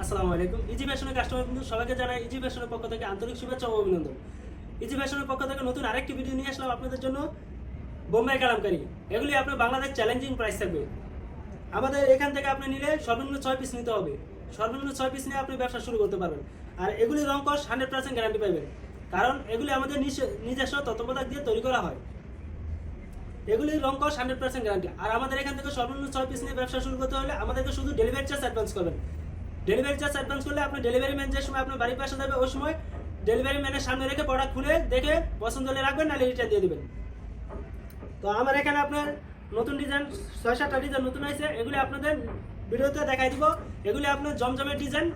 আসসালামু আলাইকুম। ইজি ফ্যাশনের কাস্টমার কিন্তু সবাইকে জানাই ইজি ফ্যাশনের পক্ষ থেকে আন্তরিক শুভেচ্ছা ও অভিনন্দন। ইজি ফ্যাশনের পক্ষ থেকে নতুন আরেকটি ভিডিও নিয়ে আসলাম আপনাদের জন্য। বোম্বাই কালামকারি। এগুলি আপনার বাংলাদেশ চ্যালেঞ্জিং প্রাইস থাকবে। আমাদের এখান থেকে আপনি নিলে সর্বনিম্ন ছয় পিস নিতে হবে। সর্বনিম্ন ছয় পিস নিয়ে আপনি ব্যবসা শুরু করতে পারবেন। আর এগুলি রং কস হান্ড্রেড পার্সেন্ট গ্যারান্টি পাবেন। কারণ এগুলি আমাদের নিজস্ব- নিজস্ব তত্ত্বাবধায়ক দিয়ে তৈরি করা হয়। এগুলি রং কস হান্ড্রেড পার্সেন্ট গ্যারান্টি আর আমাদের এখান থেকে সর্বনিম্ন ছয় পিস নিয়ে ব্যবসা শুরু করতে হলে আমাদেরকে শুধু ডেলিভারি চার্জ অ্যাডভান্স করবেন। ডেলিভারি চার্জ অ্যাডভান্স করলে আপনি ডেলিভারি ম্যান যে সময় আপনার বাড়ির পাশে যাবে, ওই সময় ডেলিভারি ম্যানের সামনে রেখে প্রোডাক্ট খুলে দেখে পছন্দ হলে রাখবেন, নাহলে রিটার্ন দিয়ে দেবেন। তো আমার এখানে আপনার নতুন ডিজাইন ছয় সাতটা ডিজাইন নতুন আছে এগুলি আপনাদের ভিডিওতে দেখাই দিব। এগুলি আপনার জমজমের ডিজাইন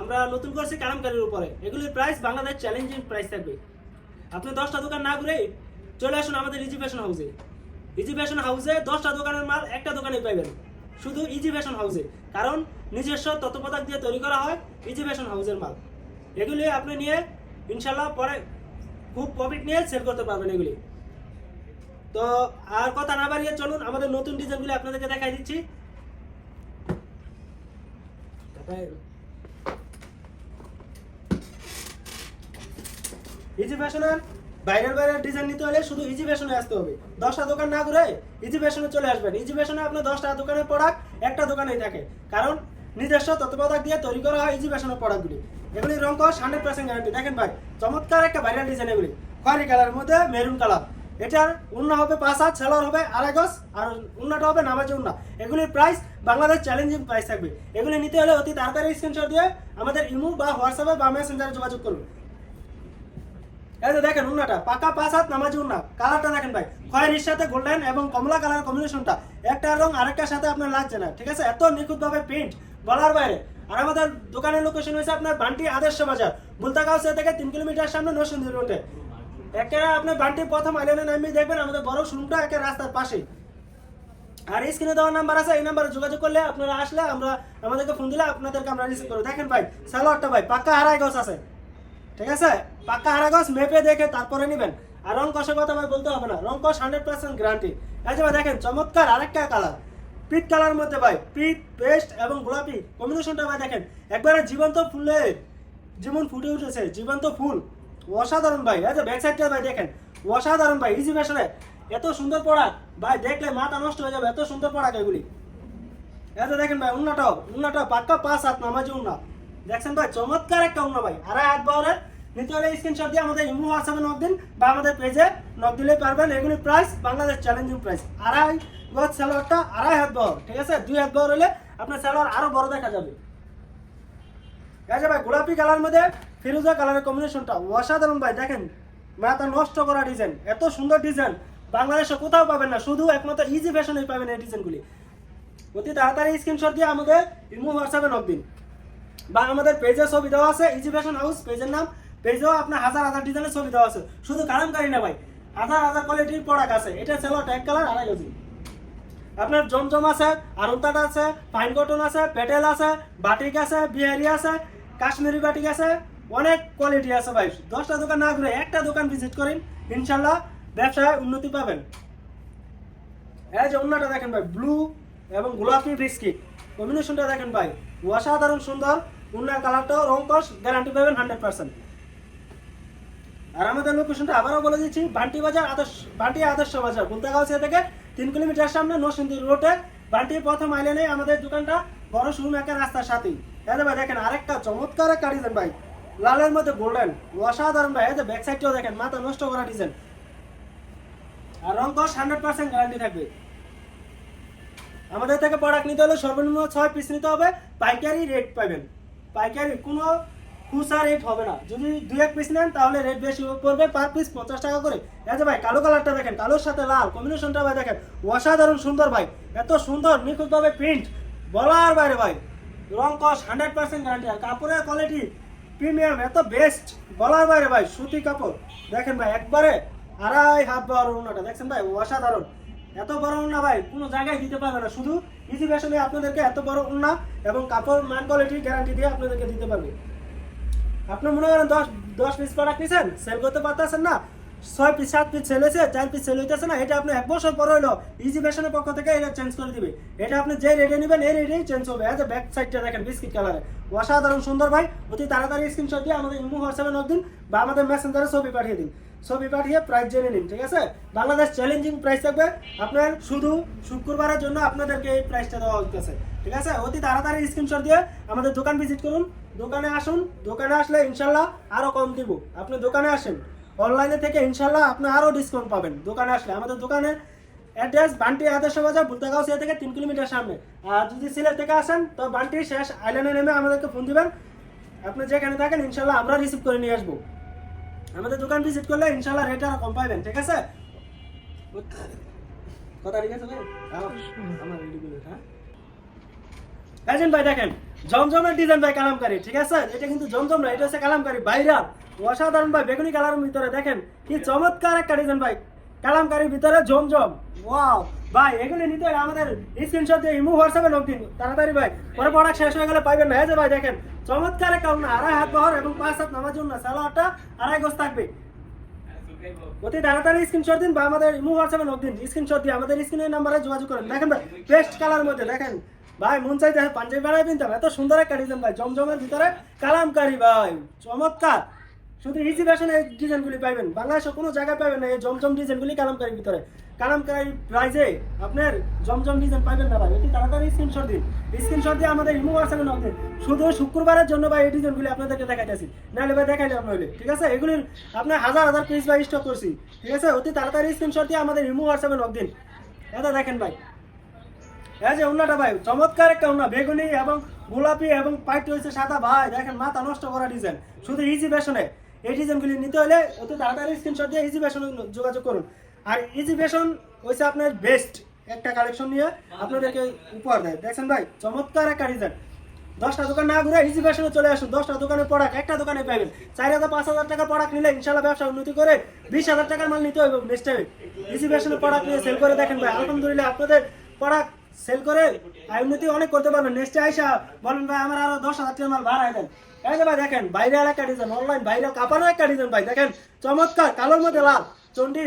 আমরা নতুন করছি কালামকারির উপরে। এগুলির প্রাইস বাংলাদেশ চ্যালেঞ্জিং প্রাইস থাকবে। আপনি দশটা দোকান না ঘুরে চলে আসুন আমাদের ইজি ফ্যাশন হাউসে ইজি ফ্যাশন হাউসে দশটা দোকানের মাল একটা দোকানে পাইবেন। শুধু ইজি ফ্যাশন হাউসে, কারণ নিজস্ব তত্ত্বাবধায়ক দিয়ে তৈরি করা হয় ইজি ফ্যাশন হাউসের মাল। এগুলি আপনি নিয়ে, ইনশাল্লাহ পরে খুব প্রফিট নিয়ে সেল করতে পারবেন এগুলি। তো আর কথা না বাড়িয়ে চলুন, আমাদের নতুন ডিজাইনগুলি আপনাদেরকে দেখাই দিচ্ছি। ইজি ফ্যাশনের বাইরের বাইরের ডিজাইন নিতে হলে শুধু ইজি ফ্যাশনে আসতে হবে। দশটা দোকান না ঘুরে ইজি ফ্যাশনে চলে আসবেন। ইজি ফ্যাশনে আপনার দশটা দোকানের প্রোডাক্ট একটা দোকানেই থাকে। কারণ নিজস্ব তত্ত্বাবধায়ক দিয়ে তৈরি করা হয় ইজি ফ্যাশনের প্রোডাক্টগুলি এগুলি রং কস হান্ড্রেড পার্সেন্ট গ্যারান্টি দেখেন ভাই, চমৎকার একটা ভাইরাল ডিজাইন এগুলি। খয়রি কালারের মধ্যে মেরুন কালার এটার উন্না হবে পাঁচ হাত সেলার হবে আড়াই গজ, আর উন্নাটা হবে নামাজে উন্না। এগুলির প্রাইস বাংলাদেশ চ্যালেঞ্জিং প্রাইস থাকবে। এগুলি নিতে হলে অতি তাড়াতাড়ি স্ক্রিনশট দিয়ে আমাদের ইমো বা হোয়াটসঅ্যাপে বা মেসেঞ্জারে যোগাযোগ করুন। এই যে দেখেন উন্নাটা, পাকা পাঁচ হাত নামাজি উন্না, কালারটা দেখেন ভাই। খয়েরির সাথে গোল্ডেন এবং কমলা কালার কম্বিনেশনটা একটা রং আরেকটার সাথে আপনার লাগছে না, ঠিক আছে? এত নিখুঁতভাবে প্রিন্ট বলার বাইরে। আর আমাদের দোকানের লোকেশন হয়েছে আপনার বান্টি আদর্শ বাজার, বুলতাগাঁও থেকে তিন কিলোমিটার সামনে নরসিংদী রোডে একেবারে আপনি বান্টি প্রথম আইল্যান্ডে নামিয়ে দেখবেন, আমাদের বড় শোরুমটা একে রাস্তার পাশেই। আর এই স্ক্রিনে দেওয়ার নাম্বার আছে, এই নাম্বারে যোগাযোগ করলে আপনারা আসলে আমরা, আমাদেরকে ফোন দিলে আপনাদেরকে আমরা রিসিভ করব। দেখেন ভাই সালোয়ারটা ভাই পাক্কা হারাই গছ আছে। ঠিক আছে? পাক্কা হারা গছ মেপে দেখে তারপরে নেবেন। আর রং কষের কথা ভাই বলতে হবে না। রং কষ হান্ড্রেড পার্সেন্ট গ্যারান্টি এই যে ভাই দেখেন, চমৎকার আরেকটা কালার পিট কালার মধ্যে ভাই পিট পেস্ট এবং গোলাপি কম্বিনেশনটা ভাই দেখেন, একবারে জীবন্ত ফুলের যেমন ফুটে উঠেছে, জীবন্ত ফুল। অসাধারণ ভাই। এই যে ব্যাক সাইডটা ভাই দেখেন, অসাধারণ ভাই ইজি ফ্যাশনে এত সুন্দর প্রোডাক্ট ভাই দেখলে মাথা নষ্ট হয়ে যাবে, এত সুন্দর প্রোডাক্ট এগুলি। এই যে দেখেন ভাই, উন্নাটাও উন্নাটাও পাক্কা পাঁচ হাত নামাজি উন্না। দেখছেন ভাই, চমৎকার একটা উন্না ভাই। আড়াই হাত বাউরের নিতে স্ক্রিনশট দিয়ে আমাদের ইমো হোয়াটসঅ্যাপে নক দিন বা আমাদের পেজে নক দিলে পারবেন। এগুলি প্রাইস বাংলাদেশ চ্যালেঞ্জিং প্রাইস আড়াই গজ স্যালোয়ারটা আড়াই হাত বাউর ঠিক আছে? দুই হাত বাউর হলে আপনার স্যালোয়ার আরও বড় দেখা যাবে। যে ভাই, গোলাপি কালার মধ্যে ফিরোজা কালারের কম্বিনেশনটা অসাধারণ ভাই, দেখেন। মাথা নষ্ট করা ডিজাইন এত সুন্দর ডিজাইন বাংলাদেশে কোথাও পাবেন না, শুধু একমাত্র ইজি ফ্যাশনেই পাবেন এই ডিজাইনগুলি অতি তাড়াতাড়ি স্ক্রিনশট দিয়ে আমাদের ইমো হোয়াটসঅ্যাপে নক দিন। বা আমাদের পেজে ছবি দেওয়া আছে ইজি ফ্যাশন হাউস পেজের নাম। পেজেও আপনার হাজার হাজার ডিজাইনের ছবি দেওয়া আছে। শুধু কালামকারি না ভাই, হাজার হাজার কোয়ালিটির প্রোডাক্ট আছে। এটা ছিল ট্যাগ কালার আড়াই কেজি। আপনার জমজম আছে আরুতাটা আছে ফাইন কটন আছে পেটেল আছে বাটিক আছে, বিহারি আছে, কাশ্মীরি বাটিক আছে, অনেক কোয়ালিটি আছে ভাই। দশটা দোকান না ঘুরে একটা দোকান ভিজিট করেন, ইনশাল্লাহ ব্যবসায় উন্নতি পাবেন। এই যে অন্যটা দেখেন ভাই ব্লু এবং গোলাপি বিস্কিট কম্বিনেশনটা দেখেন ভাই, অসাধারণ সুন্দর। উন্নার কালারটাও রং কস গ্যারান্টি পাবেন হান্ড্রেড পার্সেন্ট আর আমাদের লোকেশনটা আবারও বলে দিচ্ছি, বান্টি বাজার আদর্শ, বান্টি আদর্শ বাজার, বুলতাগাঁও থেকে তিন কিলোমিটার সামনে নরসিংদী রোডে। বান্টি প্রথম আইল্যান্ডে আমাদের দোকানটা বড় শোরুম একটা রাস্তার সাথেই। এই ভাই দেখেন, আরেকটা চমৎকার একটা ডিজাইন ভাই। লালের মধ্যে গোল্ডেন অসাধারণ ভাই। এই ব্যাক সাইডটাও দেখেন, মাথা নষ্ট করা ডিজাইন আর রং কস হান্ড্রেড পার্সেন্ট গ্যারান্টি থাকবে। আমাদের থেকে প্রোডাক্ট নিতে হলে সর্বনিম্ন ছয় পিস নিতে হবে। পাইকারি রেট পাবেন। পাইকারি কোনো খুচরা রেট হবে না। যদি দু এক পিস নেন, তাহলে রেট বেশি পড়বে পার পিস পঞ্চাশ টাকা করে। যে ভাই, কালো কালারটা দেখেন, কালোর সাথে লাল কম্বিনেশনটা ভাই দেখেন, অসাধারণ সুন্দর ভাই, এত সুন্দর, নিখুঁতভাবে প্রিন্ট বলার বাইরে ভাই রং কস হান্ড্রেড পার্সেন্ট গ্যারান্টি আর কাপড়ের কোয়ালিটি প্রিমিয়াম এত বেস্ট বলার বাইরে ভাই, সুতি কাপড়। দেখেন ভাই, একবারে আড়াই হাফ বড় উন্নাটা দেখছেন ভাই, অসাধারণ। এত বড় উন্না ভাই, কোনো জায়গায় দিতে পারবে না, শুধু ইজি ফ্যাশনে আপনাদেরকে এত বড় উন্না এবং কাপড়, মান কোয়ালিটি গ্যারান্টি দিয়ে আপনাদেরকে দিতে পারবে। আপনি মনে করেন দশ দশ পিস প্রোডাক্ট নিছেন সেল করতে পারতেছেন না, ছয় পিস সাত পিস হয়েছে, চার পিস সেল হইতেছে না, এটা আপনি এক বছর পরে হলো ইজি ফ্যাশনের পক্ষ থেকে এটা চেঞ্জ করে দিবে। এটা আপনি যে রেটে নেবেন, এই রেটেই চেঞ্জ হবে। যে ব্যাক সাইডটা দেখেন বিস্কিট কালারে অসাধারণ সুন্দর ভাই, অতি তাড়াতাড়ি স্ক্রিনশট দিয়ে আমাদের ইমো হোয়াটসঅ্যাপে নক দিন বা আমাদের মেসেঞ্জারে ছবি পাঠিয়ে দিন। ছবি পাঠিয়ে প্রাইস জেনে নিন, ঠিক আছে? বাংলাদেশ চ্যালেঞ্জিং প্রাইস থাকবে। আপনার শুধু শুক্রবারের জন্য আপনাদেরকে এই প্রাইসটা দেওয়া হচ্ছে ঠিক আছে? অতি তাড়াতাড়ি স্ক্রিনশট দিয়ে আমাদের দোকান ভিজিট করুন। দোকানে আসুন, দোকানে আসলে ইনশাল্লাহ আরও কম দিব। আপনি দোকানে আসেন অনলাইনে থেকে ইনশাল্লাহ আপনি আরও ডিসকাউন্ট পাবেন দোকানে আসলে। আমাদের দোকানের অ্যাড্রেস বান্টি আদর্শ বাজার, বুলতাগাঁও সিয়া থেকে তিন কিলোমিটার সামনে। আর যদি সিলেট থেকে আসেন, তো বান্টি শেষ আইল্যান্ডে নেমে আমাদেরকে ফোন দিবেন। আপনি যেখানে থাকেন, ইনশাল্লাহ আমরা রিসিভ করে নিয়ে আসব। আমাদের দোকান ভিজিট করলে ইনশাল্লাহ রেট আরও কম পাইবেন ঠিক আছে? কথা ঠিক আছে ভাই? আমার করে, হ্যাঁ? এজেন্ট ভাই দেখেন জমজমের ডিজাইন ভাই কালামকারী ঠিক আছে? এটা কিন্তু জমজম না এটা হচ্ছে কালামকারী। বাইরা অসাধারণ ভাই বেগুনি কালারের ভিতরে দেখেন কি চমৎকার একটা ডিজাইন ভাই কালামকারীর ভিতরে জমজম। ওয়াও ভাই, এগুলি নিতে হলে আমাদের স্ক্রিনশট দিয়ে ইমো হোয়াটসঅ্যাপে লোক দিন। তাড়াতাড়ি ভাই, পরে প্রোডাক্ট শেষ হয়ে গেলে পাইবেন না। যে ভাই, দেখেন, চমৎকার একটা আড়াই হাত বহর এবং পাঁচ হাত নামার জন্য সালোয়ারটা আড়াই গোছ থাকবে। অতি তাড়াতাড়ি স্ক্রিনশট দিন বা আমাদের ইমো হোয়াটসঅ্যাপে লোক দিন। স্ক্রিনশট দিয়ে আমাদের স্ক্রিনের নাম্বারে যোগাযোগ করেন। দেখেন ভাই বেস্ট কালার মধ্যে, দেখেন। ভাই, মন চাইতে পাঞ্জাবি বানাই পিনতাম এত সুন্দর একটা ডিজাইন ভাই, জমজমের ভিতরে কালামকারি ভাই, চমৎকার। শুধু ইজি ফ্যাশনে এই ডিজাইনগুলি পাইবেন। বাংলাদেশে কোনো জায়গায় পাবেন না, এই জমজম ডিজাইনগুলি কালামকারির ভিতরে। কালামকারি প্রাইজে আপনার জমজম ডিজাইন পাইবেন না ভাই। অতি তাড়াতাড়ি স্ক্রিনশট দিন। স্ক্রিনশট দিয়ে আমাদের ইমো হোয়াটসঅ্যাপে নক দিন। শুধু শুক্রবারের জন্য ভাই এই ডিজাইনগুলি আপনাদেরকে দেখাইতেছি। নাহলে ভাই দেখাইলে নইলে ঠিক আছে? এগুলির আপনার হাজার হাজার পিস ভাই স্টক করছি। ঠিক আছে? অতি তাড়াতাড়ি স্ক্রিনশট দিয়ে আমাদের ইমো হোয়াটসঅ্যাপে নক দিন। এটা দেখেন ভাই। এই যে উন্নাটা ভাই, চমৎকার একটা উন্না। বেগুনি এবং গোলাপি এবং পাইট হয়েছে সাদা। ভাই, দেখেন মাথা নষ্ট করা ডিজাইন। শুধু ইজি ফ্যাশনে এই ডিজাইনগুলি নিতে হলে অত তাড়াতাড়ি স্ক্রিনশট দিয়ে ইজি ফ্যাশনে যোগাযোগ করুন। আর ইজি ফ্যাশন হয়েছে আপনার বেস্ট একটা কালেকশন নিয়ে আপনাদেরকে উপহার দেয়। দেখছেন ভাই, চমৎকার একটা ডিজাইন দশটা দোকান না ঘুরে ইজি ফ্যাশনে চলে আসুন। দশটা দোকানের প্রোডাক্ট একটা দোকানে পাবেন। চার হাজার, পাঁচ হাজার টাকা প্রোডাক্ট নিলে ইনশাল্লাহ ব্যবসা উন্নতি করে বিশ হাজার টাকার মাল নিতে হবে নেক্সট টাইমে ইজি ফ্যাশনের প্রোডাক্ট নিয়ে সেল করে দেখেন ভাই, আলহামদুলিল্লাহ আপনাদের প্রোডাক্ট সেল করে উন্নতি অনেক করতে পারবেন। নেক্সট আইসা বলেন ভাই, আমার আরও দশ হাজার টাকা মাল ভাড়ায় দেন এই ভাই দেখেন বাইরে একটা ডিজাইন অনলাইন বাইরে কাপানো একটা ডিজাইন ভাই, দেখেন, চমৎকার, কালোর মধ্যে লাল চন্ডি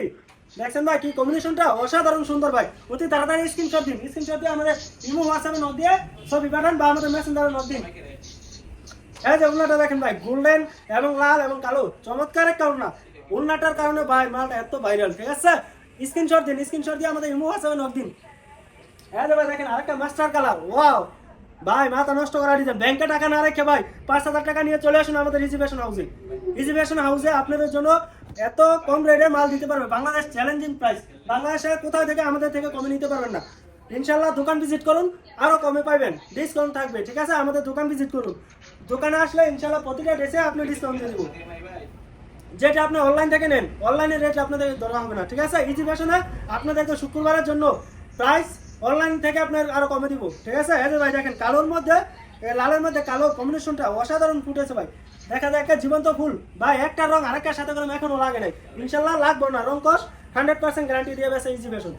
দেখছেন ভাই কি কম্বিনেশনটা অসাধারণ সুন্দর ভাই। অতি তাড়াতাড়ি স্ক্রিনশট দিন স্ক্রিনশট দিয়ে আমাদের ইমো হোয়াটসঅ্যাপে নক দিয়ে ছবি পাঠান বা আমাদের মেসেঞ্জারে নক দিন। এই যে উন্নাটা দেখেন ভাই গোল্ডেন এবং লাল এবং কালো, চমৎকার একটা উন্না উন্নাটার কারণে ভাই মালটা এত ভাইরাল ঠিক আছে? স্ক্রিনশট দিন স্ক্রিনশট দিয়ে আমাদের ইমো হোয়াটসঅ্যাপে নক দিন। এই যে ভাই দেখেন, আরেকটা মাস্টার কালার ওয়াও ভাই, মাথা নষ্ট করা ডিজাইন ব্যাংকে টাকা না রেখে ভাই, পাঁচ হাজার টাকা নিয়ে চলে আসুন আমাদের রিজিভেশন হাউসে রিজিভেশন হাউসে আপনাদের জন্য এত কম রেটে মাল দিতে পারবে। বাংলাদেশ চ্যালেঞ্জিং প্রাইস বাংলাদেশে কোথাও থেকে, আমাদের থেকে কমে নিতে পারবেন না। ইনশাল্লাহ দোকান ভিজিট করুন, আরও কমে পাবেন ডিসকাউন্ট থাকবে, ঠিক আছে? আমাদের দোকান ভিজিট করুন। দোকানে আসলে ইনশাল্লাহ প্রতিটা ড্রেসে আপনি ডিসকাউন্ট দিয়ে দেবো। যেটা আপনি অনলাইন থেকে নেন অনলাইনের রেট আপনাদের ধরা হবে না, ঠিক আছে? ইজি ফ্যাশনে আপনাদেরকে শুক্রবারের জন্য প্রাইস অনলাইন থেকে আপনার আরও কমে দিব। ঠিক আছে? এই যে ভাই, দেখেন, কালোর মধ্যে লালের মধ্যে কালো কম্বিনেশনটা অসাধারণ ফুটেছে ভাই। দেখা যায় একটা জীবন্ত ফুল ভাই একটা রং আরেকটার সাথে করে এখনও লাগে নাই। ইনশাল্লাহ লাগবে না। রং কস হান্ড্রেড পার্সেন্ট গ্যারান্টি দিয়ে বেছে ইজি ফ্যাশন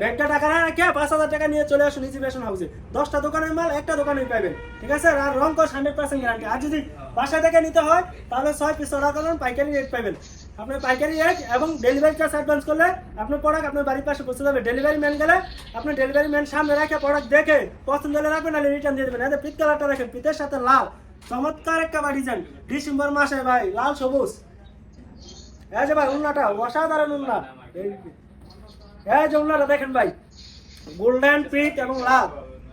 ব্যাগটা টাকা না রেখে পাঁচ হাজার টাকা নিয়ে চলে আসুন ইজি ফ্যাশন হাউসে দশটা দোকানের মাল, একটা দোকানেই পাবেন ঠিক আছে? আর রং কস হান্ড্রেড পার্সেন্ট গ্যারান্টি আর যদি বাসা থেকে নিতে হয়, তাহলে ছয় পিস অর্ডার করবেন, পাইকারি রেট পাবেন আপনার পাইকারি রেট এবং ডেলিভারি চার্জ অ্যাডভান্স করলে আপনার প্রোডাক্ট আপনার বাড়ির পাশে পৌঁছে যাবে। ডেলিভারি ম্যান গেলে আপনার ডেলিভারি ম্যান সামনে রেখে প্রোডাক্ট দেখে পছন্দ হলে রাখবেন, নাহলে রিটার্ন দিয়ে দেবেন। এতে পিত কালারটা দেখেন পিতের সাথে লাল। চমৎকার একটা ডিজাইন ডিসেম্বর মাসে ভাই, লাল সবুজ। এই যে ভাই, উন্নাটা, অসাধারণ উন্না। এই যে উন্নাটা দেখেন ভাই গোল্ডেন পিক এবং লাল।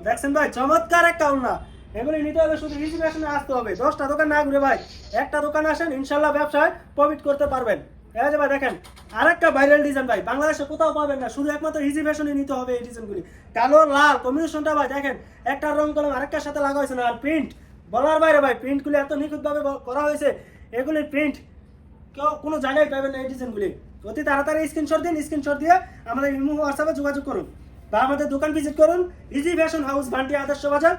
দেখছেন ভাই, চমৎকার একটা উন্না। এগুলি নিতে হলে শুধু ইজি ফ্যাশনে আসতে হবে। দশটা দোকান না ঘুরে ভাই, একটা দোকান আসেন, ইনশাল্লাহ ব্যবসায় প্রফিট করতে পারবেন। এই যে ভাই, দেখেন, আরেকটা ভাইরাল ডিজাইন ভাই, বাংলাদেশে কোথাও পাবেন না, শুধু একমাত্র ইজি নিতে হবে এই ডিজাইনগুলি কালো, লাল কম্বিনেশনটা ভাই, দেখেন, একটা রং কলম আরেকটার সাথে লাগা হয়েছে না, আর প্রিন্ট বলার বাইরে ভাই প্রিন্টগুলি এত নিখুঁতভাবে করা হয়েছে, এগুলির প্রিন্ট কেউ কোনো জায়গায় পাবেন না এই ডিজাইনগুলি অতি তাড়াতাড়ি স্ক্রিনশট দিন স্ক্রিনশট দিয়ে আমাদের ইমো হোয়াটসঅ্যাপে যোগাযোগ করুন বা আমাদের দোকান ভিজিট করুন easy fashion house Bunty Adarsha বাজার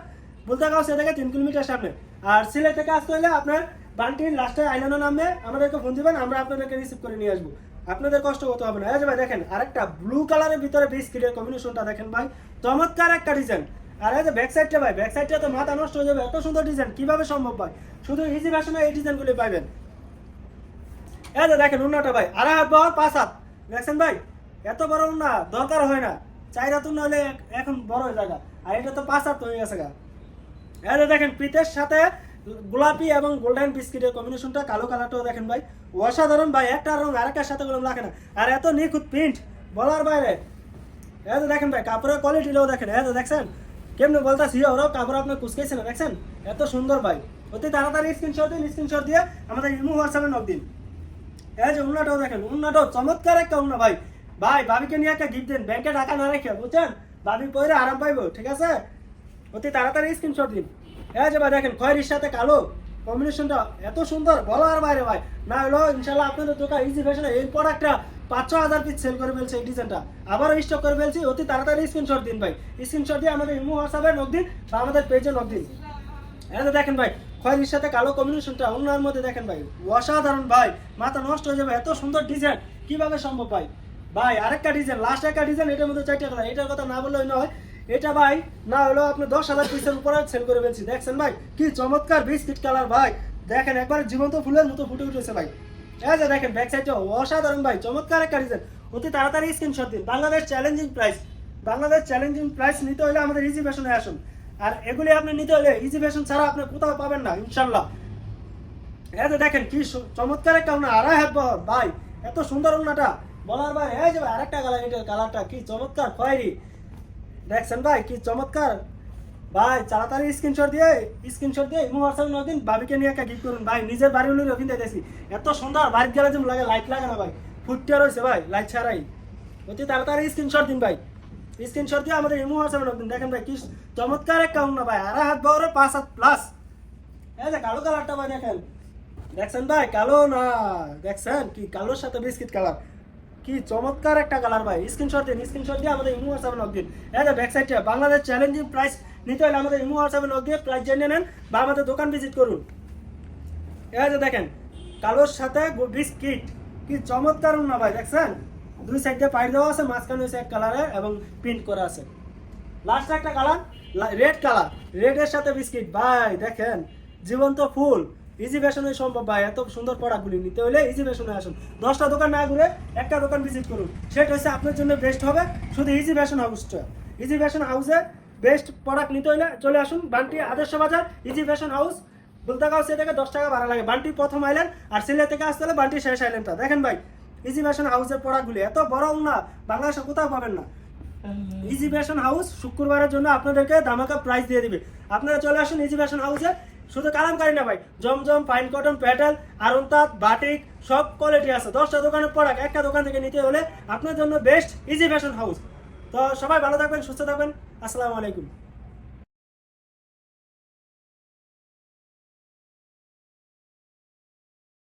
বুলতাগাঁও সে থেকে তিন কিলোমিটার সামনে। আর সিলেট থেকে আসতে হলে আপনার বান্টির লাস্টে আইলানো নামে আমাদেরকে ফোন দিবেন, আমরা আপনাদেরকে রিসিভ করে নিয়ে আসব। আপনাদের কষ্ট করতে হবে না। এই যে ভাই দেখেন, আরেকটা ব্লু কালারের ভিতরে বিস্কিটের কম্বিনেশনটা দেখেন ভাই। চমৎকার একটা ডিজাইন আর এই যে ব্যাক সাইডটা ভাই ব্যাক সাইডটা তো মাথা নষ্ট হয়ে যাবে। এত সুন্দর ডিজাইন কীভাবে সম্ভব ভাই? শুধু ইজি ফ্যাশনে এই ডিজাইনগুলি পাবেন এই যে দেখেন উন্নাটা ভাই, আড়াই হাত বহর, পাঁচ হাত। দেখছেন ভাই? এত বড় উন্না, দরকার হয় না। চার তো উন্না হলে এক- এখন বড় জায়গা আর এটা তো পাঁচ হাত হয়ে গেছে গা। এই দেখেন পিতের সাথে গোলাপি এবং গোল্ডেন বিস্কিটের কম্বিনেশনটা কালো কালারটাও দেখেন ভাই। অসাধারণ ভাই, একটা রং আরেকটার সাথে কোনো রাখে না। আর এত নিখুঁত প্রিন্ট বলার বাইরে। এই যে দেখেন ভাই, কাপড়ের কোয়ালিটিটাও দেখেন। এই দেখছেন, কেমনি বলতেছি, ওরাও কাপড় আপনার কুচকাইছে না, দেখছেন? এত সুন্দর ভাই। অতি তাড়াতাড়ি স্ক্রিনশট দিন স্ক্রিনশট দিয়ে আমাদের ইমো হোয়াটসঅ্যাপে নক দিন। এই যে উন্নাটাও দেখেন, উন্নাটাও চমৎকার একটা উন্না ভাই। ভাই, ভাবিকে নিয়ে একটা গিফট দেন, ব্যাংকে টাকা না রেখে, বুঝছেন? ভাবি পরে আরাম পাইবো, ঠিক আছে? অতি তাড়াতাড়ি স্ক্রিনশট দিন এই যে ভাই দেখেন, খয়েরির সাথে কালো কম্বিনেশনটা এত সুন্দর বলার বাইরে ভাই। না হলো, ইনশাল্লাহ আপনাদের দোকান ইজি ফ্যাশনে এই প্রোডাক্টটা পাঁচ ছ হাজার পিস সেল করে ফেলছে এই ডিজাইনটা আবারও স্টক করে ফেলছি, অতি তাড়াতাড়ি স্ক্রিনশট দিন ভাই। স্ক্রিনশট দিয়ে আমাদের ইমো হোয়াটসঅ্যাপে নক দিন বা আমাদের পেজে নক দিন। যে দেখেন ভাই, খয়েরির সাথে কালো কম্বিনেশনটা অন্যার মধ্যে দেখেন ভাই, অসাধারণ ভাই। মাথা নষ্ট হয়ে যাবে, এত সুন্দর ডিজাইন কীভাবে সম্ভব ভাই? ভাই, আরেকটা ডিজাইন লাস্ট একটা ডিজাইন এটার মধ্যে চারটা কালার এটার কথা না বললেই নয় এটা ভাই, না হলো আপনি দশ হাজার পিসের উপরে সেল করে ফেলছি। দেখছেন ভাই, কি চমৎকার বিস্কিট কালার ভাই। দেখেন, একবার জীবন্ত ফুলের মতো ফুটে উঠেছে ভাই। এই যে দেখেন ব্যাক সাইডটা অসাধারণ ভাই, চমৎকার একটা ডিজাইন অতি তাড়াতাড়ি স্ক্রিনশট দিন। Bangladesh challenging price Bangladesh challenging price নিতে হলে আমাদের ইজি ফ্যাশনে আসুন। আর এগুলি আপনি নিতে হলে ইজি ফ্যাশন ছাড়া আপনি কোথাও পাবেন না ইনশাল্লাহ এই যে দেখেন, কি চমৎকার একটা উন্না আড়াই হাত ভাই, এত সুন্দর উন্নাটা বলার ভাই এই যে ভাই, আরেকটা কালার এটার কালারটা কি চমৎকার খয়েরি। দেখছেন ভাই কি চমৎকার। ভাই, তাড়াতাড়ি স্ক্রিনশট দিয়ে স্ক্রিনশট দিয়ে ইমো হোয়াটসঅ্যাপ নদিন ভাবিকে নিয়ে একটা গিফট করুন। ভাই, নিজের বাড়ি উনি রকিন দিতেছি এত সুন্দর বাড়ি গেলে যেমন লাগে লাইট লাগে না ভাই। ফুটতে রয়েছে ভাই লাইট ছাড়াই। অতি তাড়াতাড়ি স্ক্রিনশট দিন ভাই। স্ক্রিনশট দিয়ে আমাদের ইমো হোয়াটসঅ্যাপ নদিন দেখেন ভাই, কি চমৎকার একটা উন্না ভাই। আড়াই হাত বড়, পাঁচ হাত প্লাস এই যে কালো কালারটা ভাই দেখেন। দেখছেন ভাই, কালো না, দেখছেন? কি কালোর সাথে বিস্কিট কালার কি চমৎকার একটা কালার ভাই। স্ক্রিনশট দিন স্ক্রিনশট দিয়ে আমাদের ইমো হোয়াটসঅ্যাপে লগ দিন। এই যে ব্যাক সাইডটা বাংলাদেশ চ্যালেঞ্জিং প্রাইস নিতে হলে আমাদের ইমো হোয়াটসঅ্যাপে লগ দিয়ে প্রাইস জেনে নেন বা আমাদের দোকান ভিজিট করুন। এই যে দেখেন, কালোর সাথে বিস্কিট কি চমৎকার না ভাই, দেখছেন? দুই সাইডে পাইপ দেওয়া আছে, মাঝখানে হচ্ছে এক কালারে এবং প্রিন্ট করা আছে। লাস্ট একটা কালার রেড কালার রেডের সাথে বিস্কিট ভাই, দেখেন, জীবন্ত ফুল। ইজি ফ্যাশনে সম্ভব ভাই, এত সুন্দর প্রোডাক্টগুলি নিতে হলে ইজি ফ্যাশনে আসুন। দশটা দোকান না ঘুরে একটা দোকান ভিজিট করুন। সেটা হচ্ছে আপনার জন্য বেস্ট হবে, শুধু ইজি ফ্যাশন হাউসটা ইজি ফ্যাশন হাউসে বেস্ট প্রোডাক্ট নিতে হলে চলে আসুন Banti Adarsha Bazar easy fashion house Bultagaon সে থেকে দশ টাকা ভাড়া লাগে। বান্টি প্রথম আইল্যান্ড আর সিলেট থেকে আসতে হলে বান্টি শেষ আইল্যান্ডটা দেখেন ভাই ইজি ফ্যাশন হাউসের প্রোডাক্টগুলি এত বড় না, বাংলাদেশে কোথাও পাবেন না। ইজি ফ্যাশন হাউস শুক্রবারের জন্য আপনাদেরকে দামাকা প্রাইস দিয়ে দিবে। আপনারা চলে আসুন ইজি ফ্যাশন হাউসে শুধু কালামকারী না ভাই, জমজম ফাইন কটন প্যাটেল আরন্তাত বাটিক সব কোয়ালিটি আছে। দশটা দোকানে প্রোডাক্ট একটা দোকান থেকে নিতে হলে আপনার জন্য বেস্ট ইজি ফ্যাশন হাউস তো সবাই ভালো থাকবেন, সুস্থ থাকবেন। আসসালামু আলাইকুম।